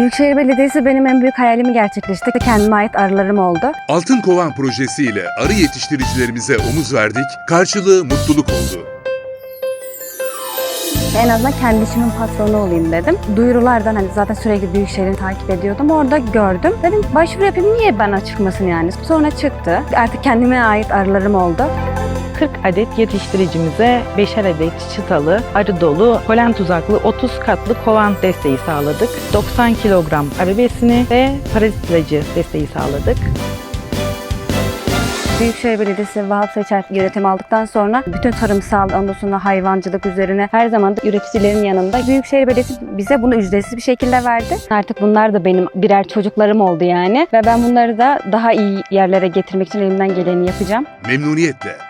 Büyükşehir Belediyesi benim en büyük hayalimi gerçekleştirdi. Kendime ait arılarım oldu. Altın Kovan projesiyle arı yetiştiricilerimize omuz verdik, karşılığı mutluluk oldu. En azından kendi işimin patronu olayım dedim. Duyurulardan hani zaten sürekli Büyükşehir'i takip ediyordum. Orada gördüm. Dedim başvuru yapayım niye bana çıkmasın yani. Sonra çıktı. Artık kendime ait arılarım oldu. 40 adet yetiştiricimize 5'er adet çıtalı, arı dolu, polen tuzaklı 30 katlı kovan desteği sağladık. 90 kilogram arı besini ve parazit ilacı desteği sağladık. Büyükşehir Belediyesi Vahap Seçer yönetimi aldıktan sonra bütün tarımsal, ondan sonra hayvancılık üzerine her zaman da üreticilerin yanında. Büyükşehir Belediyesi bize bunu ücretsiz bir şekilde verdi. Artık bunlar da benim birer çocuklarım oldu yani. Ve ben bunları da daha iyi yerlere getirmek için elimden geleni yapacağım. Memnuniyetle